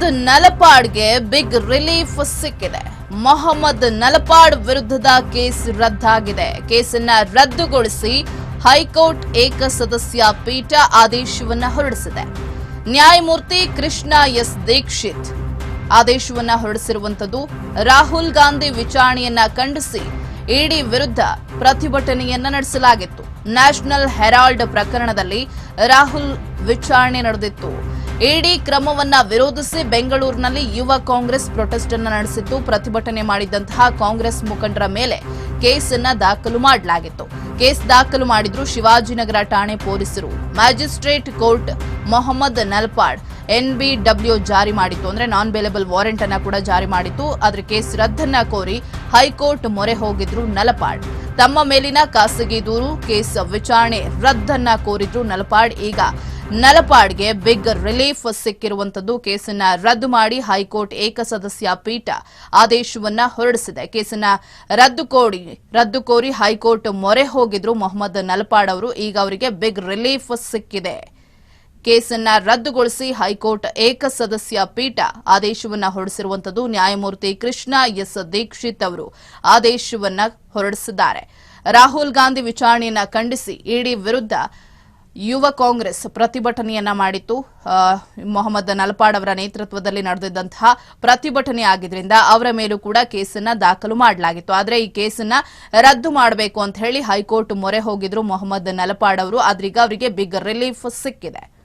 Mohammed ನಲಪಾಡ್ಗೆ big relief ಸಿಕ್ಕಿದೆ. ಮೊಹಮ್ಮದ್ ನಲಪಾಡ್ ವಿರುದ್ಧದ case ರದ್ದಾಗಿದೆ. ಕೇಸನ್ನ ರದ್ದುಗೊಳಿಸಿ ಹೈಕೋರ್ಟ್ ಏಕಸದಸ್ಯ ಪೀಠ ಆದೇಶವನ್ನ ಹೊರಡಿಸಿದೆ. ನ್ಯಾಯಮೂರ್ತಿ ಕೃಷ್ಣ ಎಸ್ ದೀಕ್ಷಿತ್ ಆದೇಶವನ್ನ ಹೊರಡಿಸಿರುವಂತದ್ದು ರಾಹುಲ್ ಗಾಂಧಿ ವಿಚಾರಣೆಯನ್ನ ಖಂಡಿಸಿ ಇಡಿ ವಿರುದ್ಧ ಪ್ರತಿಭಟನೆಯನ್ನ ನಡೆಸಲಾಗಿತ್ತು. ನ್ಯಾಷನಲ್ ಹೆರಾಲ್ಡ್ ಪ್ರಕರಣದಲ್ಲಿ ರಾಹುಲ್ ವಿಚಾರಣೆ ನಡೆದಿತ್ತು. ಇಡಿ ಕ್ರಮವನ್ನ ವಿರೋಧಿಸಿ ಬೆಂಗಳೂರಿನಲ್ಲಿ ಯುವ ಕಾಂಗ್ರೆಸ್ ಪ್ರೊಟೆಸ್ಟ್ ಅನ್ನು ನಡೆಸಿತ್ತು ಪ್ರತಿಭಟನೆ ಮಾಡಿದಂತಹ ಕಾಂಗ್ರೆಸ್ ಮುಖಂಡರ ಮೇಲೆ ಕೇಸನ್ನ ದಾಖಲು ಮಾಡಲಾಗಿತ್ತು. ಕೇಸ್ ದಾಖಲು ಮಾಡಿದ್ರು ಶಿವಾಜಿನಗರ ಠಾಣೆ ಪೊಲೀಸರು. Magistrate court Mohammed Nalpad NBW ಜಾರಿ ಮಾಡಿತ್ತು. ಅಂದ್ರೆ ನಾನ್ ಬೇಲೆಬಲ್ ವಾರೆಂಟ್ ಅನ್ನ ಕೂಡ ಜಾರಿ ಮಾಡಿತ್ತು. ಆದ್ರೆ ಕೇಸ್ ರದ್ದನ್ನ ಕೋರಿ ಹೈಕೋರ್ಟ್ ಮೊರೆ ಹೋಗಿದ್ರು ನಲಪಾಡ್. ತಮ್ಮ ಮೇಲಿನ ಖಾಸಗಿ ದೂರು, ಕೇಸ್ ವಿಚಾರಣೆ ರದ್ದನ್ನ ಕೋರಿದ್ರು ನಲಪಾಡ್. ಈಗ ನಲಪಾಡ್ಗೆ ಬಿಗ್ ರಿಲೀಫ್ ಸಿಕ್ಕಿರುವಂತದ್ದು ಕೇಸನ್ನ ರದ್ದು ಮಾಡಿ ಹೈಕೋರ್ಟ್ ಏಕಸದಸ್ಯ ಪೀಠ ಆದೇಶವನ್ನ ಹೊರಡಿಸಿದೆ. ಕೇಸನ್ನ ರದ್ದು ಕೋಡಿ, ರದ್ದು ಕೋರಿ ಹೈಕೋರ್ಟ್ ಮೊರೆ ಹೋಗಿದ್ರು ಮೊಹಮ್ಮದ್ ನಲಪಾಡ್ ಅವರು. ಈಗ ಅವರಿಗೆ ಬಿಗ್ ರಿಲೀಫ್ ಸಿಕ್ಕಿದೆ. ಕೇಸನ್ನ ರದ್ದುಗೊಳಿಸಿ ಹೈಕೋರ್ಟ್ ಏಕಸದಸ್ಯ ಪೀಠ ಆದೇಶವನ್ನ ಹೊರಡಿಸಿರುವಂತದ್ದು ನ್ಯಾಯಮೂರ್ತಿ ಕೃಷ್ಣ ಎಸ್ ದೀಕ್ಷಿತ್ ಅವರು ಆದೇಶವನ್ನ ಹೊರಡಿಸಿದ್ದಾರೆ. ರಾಹುಲ್ ಗಾಂಧಿ ವಿಚಾರಣೆಯನ್ನ ಖಂಡಿಸಿ ಇಡಿ ವಿರುದ್ಧ ಯುವ ಕಾಂಗ್ರೆಸ್ ಪ್ರತಿಭಟನೆಯನ್ನ ಮಾಡಿತ್ತು. ಮೊಹಮ್ಮದ್ ನಲ್ಪಾಡ್ ಅವರ ನೇತೃತ್ವದಲ್ಲಿ ನಡೆದಿದ್ದಂತಹ ಪ್ರತಿಭಟನೆ ಆಗಿದ್ರಿಂದ ಅವರ ಮೇಲೂ ಕೂಡ ಕೇಸನ್ನ ದಾಖಲು ಮಾಡಲಾಗಿತ್ತು. ಆದರೆ ಈ ಕೇಸನ್ನ ರದ್ದು ಮಾಡಬೇಕು ಅಂತ ಹೇಳಿ ಹೈಕೋರ್ಟ್ ಮೊರೆ ಹೋಗಿದ್ರು ಮೊಹಮ್ಮದ್ ನಲಪಾಡ್ ಅವರು. ಆದ್ರೀಗ ಅವರಿಗೆ ಬಿಗ್ ರಿಲೀಫ್ ಸಿಕ್ಕಿದೆ.